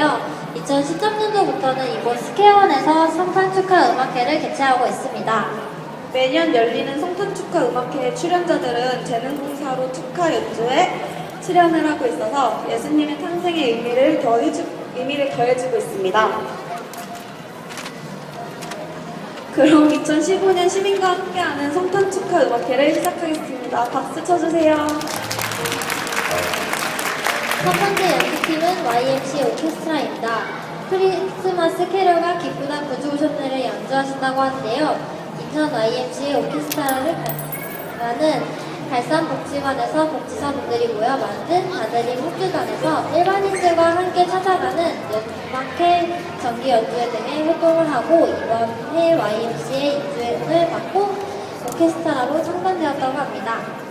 있는데요. 2013년도부터는 이곳 스케원에서 성탄 축하 음악회를 개최하고 있습니다. 매년 열리는 성탄 축하 음악회 출연자들은 재능공사로 축하 연주에 출연을 하고 있어서 예수님의 탄생의 의미를 더해주, 의미를 더해주고 있습니다. 그럼 2015년 시민과 함께하는 성탄 축하 음악회를 시작하겠습니다. 박수 쳐주세요. 첫 번째 연주팀은 YMC 오케스트라입니다. 크리스마스 캐롤과 기쁘다 구주오션들을 연주하신다고 하는데요. 인천 YMC 오케스트라라는 발산복지관에서 복지사분들이고요. 만든 다드림 학교단에서 일반인들과 함께 찾아가는 음악회, 정기 연주회 등의 활동을 하고 이번 해 YMC의 인주회를 맡고 오케스트라로 창단되었다고 합니다.